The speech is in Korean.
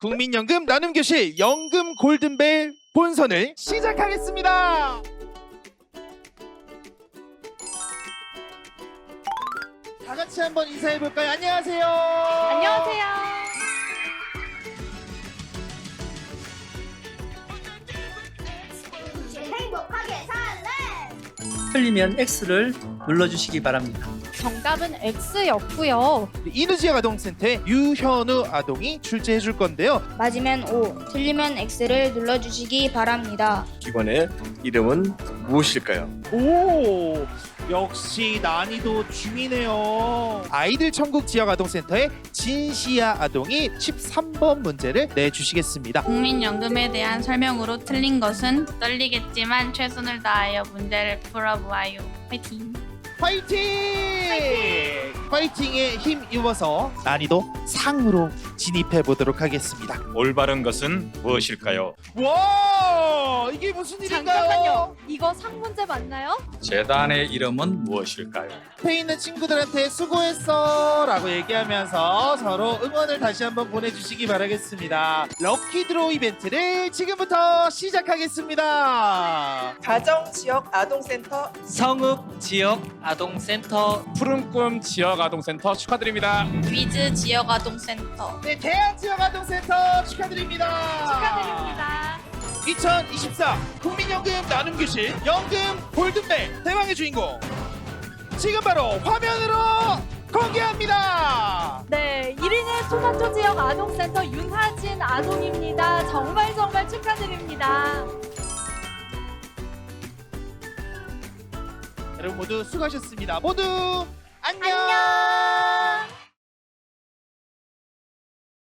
국민연금 나눔교실 연금 골든벨 본선을 시작하겠습니다. 다 같이 한번 인사해 볼까요? 안녕하세요. 안녕하세요. 행복하게 살래! 틀리면 X를 눌러주시기 바랍니다. 정답은 X였고요. 이누지아 아동센터의 유현우 아동이 출제해 줄 건데요. 맞으면 O, 틀리면 X를 눌러주시기 바랍니다. 기관의 이름은 무엇일까요? 오 역시 난이도 중이네요. 아이들 천국 지역 아동센터의 진시아 아동이 13번 문제를 내주시겠습니다. 국민연금에 대한 설명으로 틀린 것은 떨리겠지만 최선을 다하여 문제를 풀어보아요. 화이팅! 화이팅! 화이팅에 힘 입어서 난이도 상으로 진입해 보도록 하겠습니다. 올바른 것은 무엇일까요? 와 이게 무슨 일인가요? 잠깐만요. 이거 상 문제 맞나요? 재단의 이름은 무엇일까요? 옆에 있는 친구들한테 수고했어 라고 얘기하면서 서로 응원을 다시 한번 보내주시기 바라겠습니다. 럭키 드로우 이벤트를 지금부터 시작하겠습니다. 가정 지역 아동센터 성읍 지역 아동센터 푸른 꿈 지역 아동센터 축하드립니다. 위즈 지역아동센터 네, 대한 지역 아동센터 축하드립니다. 축하드립니다. 2024 국민연금 나눔교실 연금 골든벨 대망의 주인공 지금 바로 화면으로 공개합니다. 네, 1인의 소산초 지역 아동센터 윤하진 아동입니다. 정말 정말 축하드립니다. 여러분 모두 수고하셨습니다. 모두 안녕.